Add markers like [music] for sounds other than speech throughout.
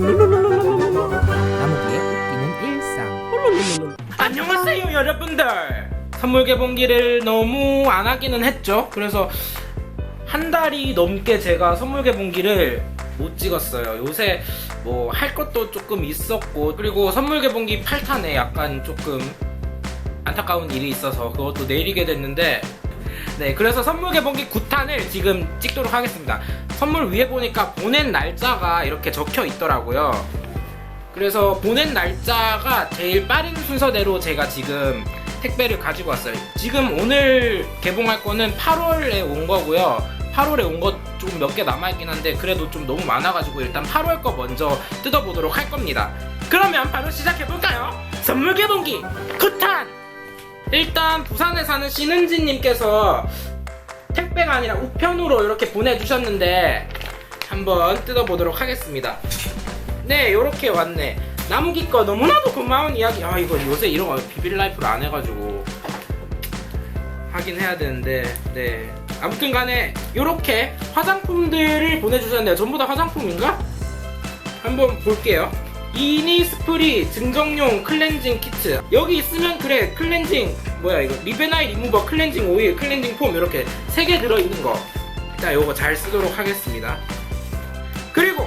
나무기의 웃기는 일상 안녕하세요 여러분들 선물 개봉기를 너무 안 하기는 했죠 그래서 한 달이 넘게 제가 선물 개봉기를 못 찍었어요 요새 뭐 할 것도 조금 있었고 그리고 선물 개봉기 8탄에 약간 조금 안타까운 일이 있어서 그것도 내리게 됐는데 네 그래서 선물 개봉기 9탄을 지금 찍도록 하겠습니다 선물 위에 보니까 보낸 날짜가 이렇게 적혀 있더라고요 그래서 보낸 날짜가 제일 빠른 순서대로 제가 지금 택배를 가지고 왔어요. 지금 오늘 개봉할 거는 8월에 온 거고요. 8월에 온거좀몇 개 남아있긴 한데 그래도 좀 너무 많아가지고 일단 8월 거 먼저 뜯어보도록 할 겁니다. 그러면 바로 시작해볼까요? 선물 개봉기 9탄! 일단 부산에 사는 신은지님께서 택배가 아니라 우편으로 이렇게 보내주셨는데 한번 뜯어보도록 하겠습니다. 네, 요렇게 왔네. 나무기 거 너무나도 고마운 이야기. 아, 이거 요새 이런 거 비빌 라이프를 안 해가지고 하긴 해야 되는데, 네. 아무튼 간에 요렇게 화장품들을 보내주셨는데요. 전부 다 화장품인가? 한번 볼게요. 이니스프리 증정용 클렌징 키트. 여기 있으면 그래, 클렌징, 뭐야 이거. 리베나이 리무버 클렌징 오일, 클렌징 폼 이렇게 세개 들어있는 거. 자, 요거 잘 쓰도록 하겠습니다. 그리고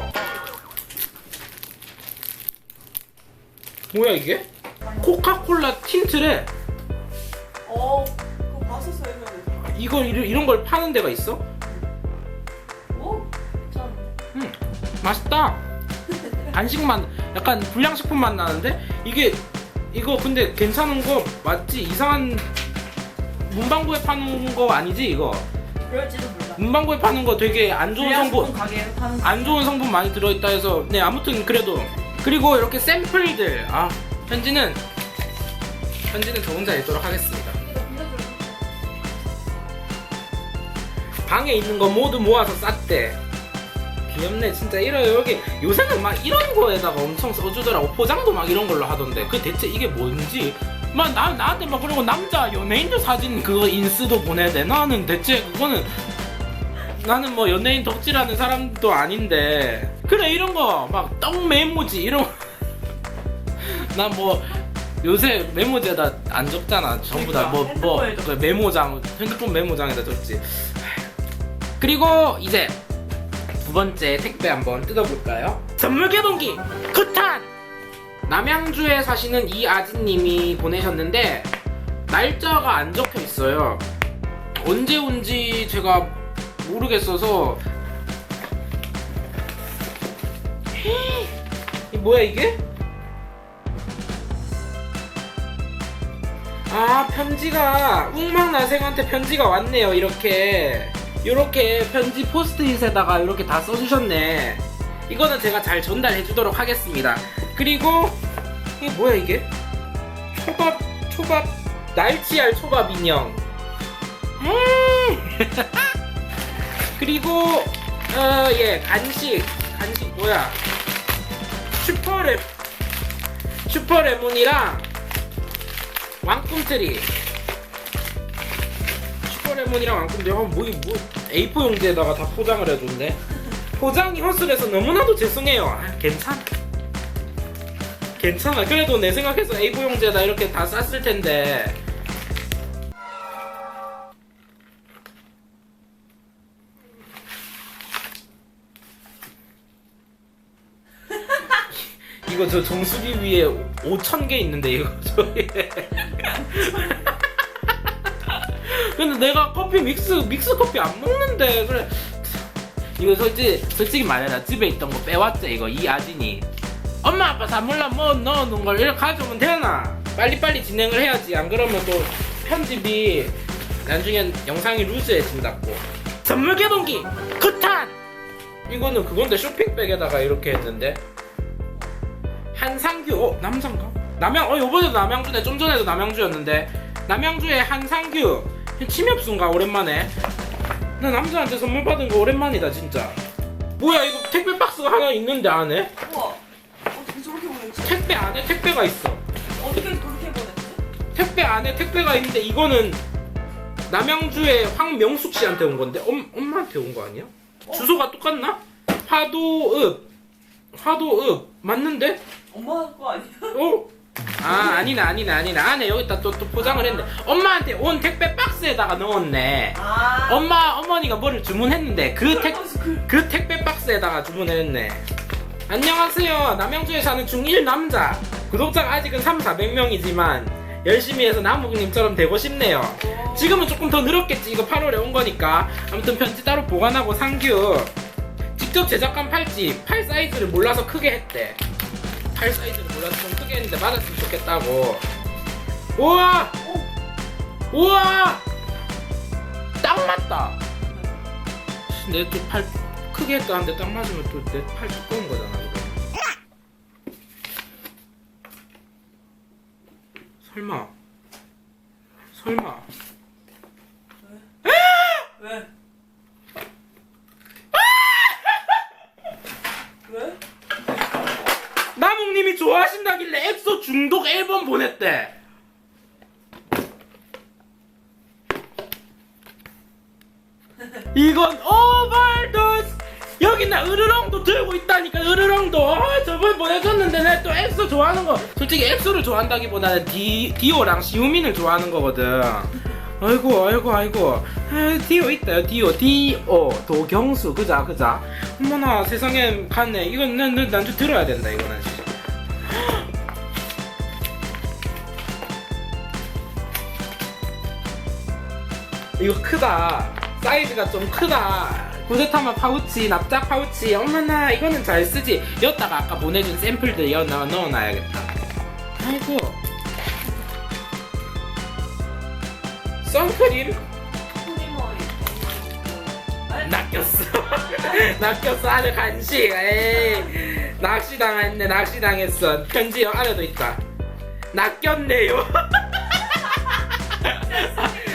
뭐야 이게? 코카콜라 틴트래. 어, 그거 봤었어 예전에. 이걸 이런, 이런 걸 파는 데가 있어? 어? 참. 음, 맛있다. 간식 맛, 약간 불량식품 맛 나는데 이게 이거 근데 괜찮은 거 맞지? 이상한 문방구에 파는 거 아니지 이거? 그럴지도 몰라. 문방구에 파는 거 되게 안 좋은 성분 가게에 파는 거. 안 좋은 성분 많이 들어있다 해서 네 아무튼 그래도 그리고 이렇게 샘플들 아 편지는 편지는 저 혼자 읽도록 하겠습니다. 방에 있는 거 모두 모아서 쌌대. 귀엽네. 진짜 이런 여기 요새는 막 이런 거에다가 엄청 써주더라고. 포장도 막 이런 걸로 하던데. 그 대체 이게 뭔지? 막 나 나한테 막 그리고 남자 연예인들 사진 그거 인스도 보내야 돼 나는 대체 그거는 나는 뭐 연예인 덕질하는 사람도 아닌데. 그래 이런 거 막 떡 메모지 이런 난 [laughs] 뭐 요새 메모지에다 안 적잖아. 전부 다 뭐뭐 그러니까, 핸드폰에 적지. 메모장 핸드폰 메모장에다 적지. 그리고 이제 두 번째 택배 한번 뜯어볼까요? 선물 개봉기 쿠탄 남양주에 사시는 이 아지님이 보내셨는데 날짜가 안 적혀 있어요. 언제 온지 제가 모르겠어서 이 뭐야 이게? 아 편지가 웅망나생한테 편지가 왔네요 이렇게 이렇게 편지 포스트잇에다가 이렇게 다 써주셨네. 이거는 제가 잘 전달해 주도록 하겠습니다. 그리고 이게 뭐야 이게? 초밥 초밥 날치알 초밥 인형. 음. [laughs] 그리고 어 예 간식. 간식 뭐야? 슈퍼 레 슈퍼 레몬이랑 왕꿈트리 슈퍼레몬이랑 왕꿈트리 어, 뭐, 이- 뭐 A4 용지에다가 다 포장을 해줬네. 포장이 허술해서 너무나도 죄송해요. 아, 괜찮아 괜찮아. 그래도 내 생각해서 A4 용지에다 이렇게 다 쌌을 텐데. 이거 저 정수기 위에 5천 개 있는데 이거 저기 근데 내가 커피 믹스 믹스 커피 안 먹는데 그래. 이거 솔직히 솔직히 말해라. 집에 있던 거 빼왔지 이거. 이 아진이. 엄마 아빠 다 몰라. 뭐 넣어놓은 걸 이렇게 가져오면 되나? 빨리빨리 진행을 해야지. 안 그러면 또 편집이 나중엔 영상이 루즈해진다고. 선물 개봉기! 쿠탄! 이거는 그건데 쇼핑백에다가 이렇게 했는데. 한상규 어 남자인가? 남양 어 요번에도 남양주네. 좀 전에도 남양주였는데. 남양주의 한상규 침엽수인가 오랜만에 나 남자한테 선물 받은 거 오랜만이다 진짜 뭐야 이거 택배 박스가 하나 있는데 안에 우와. 어떻게 저렇게 보냈지? 택배 안에 택배가 있어 어떻게 그렇게 보냈지? 택배 안에 택배가 있는데 이거는 남양주의 황명숙 씨한테 온 건데 엄, 엄마한테 온 거 아니야? 주소가 똑같나? 파도읍 화도 읍 맞는데? 엄마 거 아니야? 어? 아 아니네 아니네 아니네. 안에 여기다 또, 또 포장을 했네. 엄마한테 온 택배 박스에다가 넣었네. 아. 엄마 어머니가 뭐를 주문했는데 그, 택, 그그 택배 박스에다가 주문했네. 안녕하세요. 남양주에 사는 중1 남자. 구독자가 아직은 3, 400명이지만 열심히 해서 나무님처럼 되고 싶네요. 지금은 조금 더 늘었겠지. 이거 8월에 온 거니까. 아무튼 편지 따로 보관하고 상규. 직접 제작한 팔찌. 팔 사이즈를 몰라서 크게 했대 팔 사이즈를 몰라서 좀 크게 했는데 맞았으면 좋겠다고. 우와! 우와! 딱 맞다. 내 또 팔 크게 했다는데 딱 맞으면 또 내 팔 두꺼운 거잖아 이거. 설마. 설마 왜? 왜? 나묵님이 좋아하신다길래 엑소 중독 앨범 보냈대. 이건 오버도스. 여기 나 으르렁도 들고 있다니까 으르렁도. 아, 저번 보내줬는데 내또 엑소 좋아하는 거. 솔직히 엑소를 좋아한다기보다는 디, 디오랑 시우민을 좋아하는 거거든. 아이고 아이고 아이고. 에, 디오 있다요 디오. 디오. 도경수. 그자 그자. 어머나 세상에 갔네 이건 난, 난, 난좀 들어야 된다 이거는 이거 크다. 사이즈가 좀 크다. 구데타마 파우치 납작 파우치. 어머나 이거는 잘 쓰지. 여기다가 아까 보내준 샘플들 여 넣어 넣어놔야겠다. 아이고. 선크림. 낚였어. [laughs] 낚였어. 안에 간식. 에이. 낚시당했네. 낚시당했어. 편지 안에도 있다. 낚였네요 [laughs]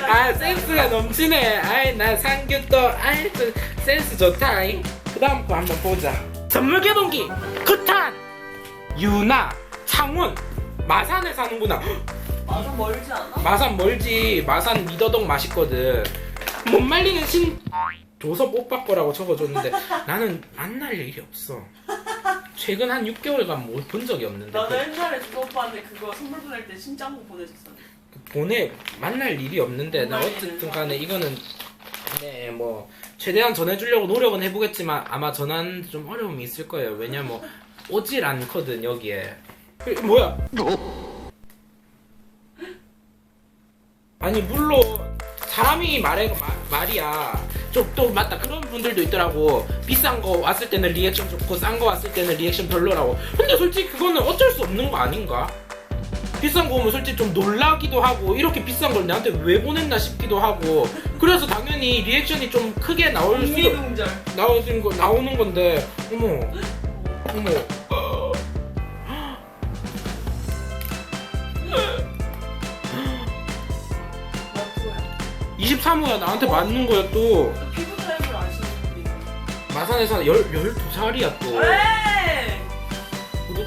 아 센스가 넘치네. 아이 나 상규 또 아이 또 센스 좋다 그 다음 거 한번 보자. 선물 개봉기 크탄 유나 창훈. 마산에 사는구나. 맞아 멀지 않아? 마산 멀지. 마산 미더덕 맛있거든. 못 말리는 신 조섭 오빠 거라고 적어줬는데 나는 만날 일이 없어. 최근 한 6개월간 못 본 적이 없는데. 나도 그- 옛날에 그 오빠한테 그거 선물 보낼 때 신짱구 보내줬어. 보내 만날 일이 없는데 나 어쨌든 간에 이거는 네 뭐 최대한 전해주려고 노력은 해보겠지만 아마 전환 좀 어려움이 있을 거예요. 왜냐면 뭐 오질 않거든 여기에. 그, 뭐야? 아니 물론 사람이 말해 마- 말이야. 좀 또 맞다. 그런 분들도 있더라고. 비싼 거 왔을 때는 리액션 좋고 싼 거 왔을 때는 리액션 별로라고. 근데 솔직히 그거는 어쩔 수 없는 거 아닌가? 비싼 거 오면 솔직히 좀 놀라기도 하고 이렇게 비싼 걸 나한테 왜 보냈나 싶기도 하고 그래서 당연히 리액션이 좀 크게 나올 수 국민동절. 나오는 거 나오는 건데 어머 어머 [gasps] 맞고요. 23호야 나한테 맞는 거야 또또 피부 타입을 아시는 분이. 마산에서 열, 12살이야 또 왜?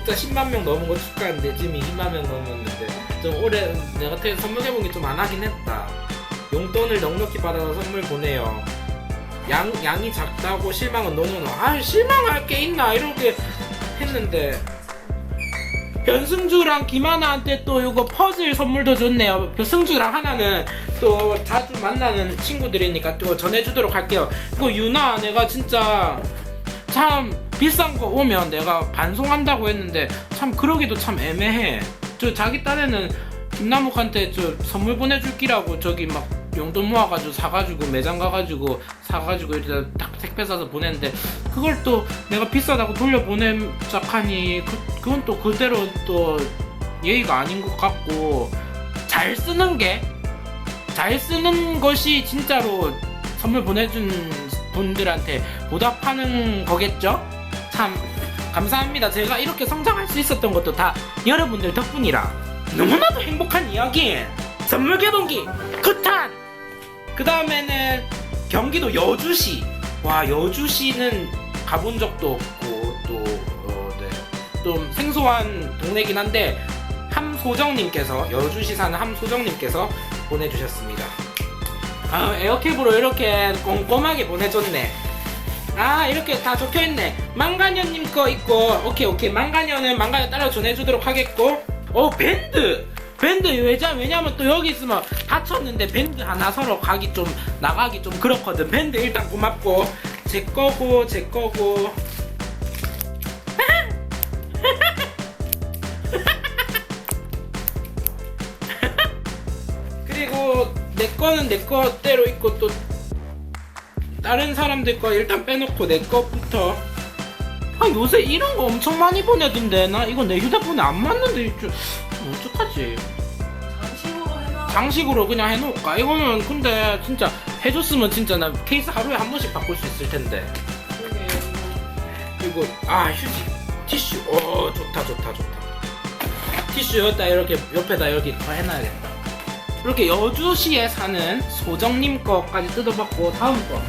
구독자 10만 명 넘은 거 축하한데 지금 20만 명 넘었는데 좀 올해 내가 태 선물해본 게 좀 안 하긴 했다. 용돈을 넉넉히 받아서 선물 보내요. 양, 양이 작다고 실망은 너무나 아 실망할 게 있나? 이렇게 했는데 변승주랑 김하나한테 또 이거 퍼즐 선물도 줬네요. 변승주랑 하나는 또 자주 만나는 친구들이니까 또 전해주도록 할게요. 이거 유나 내가 진짜 참 비싼 거 오면 내가 반송한다고 했는데 참 그러기도 참 애매해. 저 자기 딴에는 김나묵한테 저 선물 보내줄 기라고 저기 막 용돈 모아가지고 사가지고 매장 가가지고 사가지고 이렇게 딱 택배 사서 보냈는데 그걸 또 내가 비싸다고 돌려보내자 하니 그, 그건 또 그대로 또 예의가 아닌 것 같고 잘 쓰는 게 잘 쓰는 것이 진짜로 선물 보내준 분들한테 보답하는 거겠죠? 참 감사합니다. 제가 이렇게 성장할 수 있었던 것도 다 여러분들 덕분이라 너무나도 행복한 이야기. 선물 개봉기 크탄. 그 다음에는 경기도 여주시. 와 여주시는 가본 적도 없고 또 어, 네. 좀 생소한 동네긴 한데 함소정님께서 여주시 사는 함소정님께서 보내주셨습니다. 아 에어캡으로 이렇게 꼼꼼하게 보내줬네. 아 이렇게 다 적혀있네. 망가녀님 거 있고 오케이 오케이. 망가녀는 망가녀 따라 전해주도록 하겠고. 어 밴드! 밴드 왜냐 왜냐면 또 여기 있으면 다쳤는데 밴드 하나 서로 가기 좀 나가기 좀 그렇거든. 밴드 일단 고맙고. 제 거고 제 거고. [laughs] 그리고 내 거는 내 거대로 있고 또 다른 사람들 거 일단 빼놓고 내 거부터. 아 요새 이런 거 엄청 많이 보내던데. 나 이거 내 휴대폰에 안 맞는데 좀 어떡하지? 장식으로 해놔. 장식으로 그냥 해놓을까? 이거는 근데 진짜 해줬으면 진짜 나 케이스 하루에 한 번씩 바꿀 수 있을 텐데. 그러게. 그리고 아 휴지. 티슈. 오 좋다 좋다 좋다. 티슈 여기다 이렇게 옆에다 이렇게 더 해놔야겠다. 이렇게 여주시에 사는 소정님 거까지 뜯어봤고 다음 거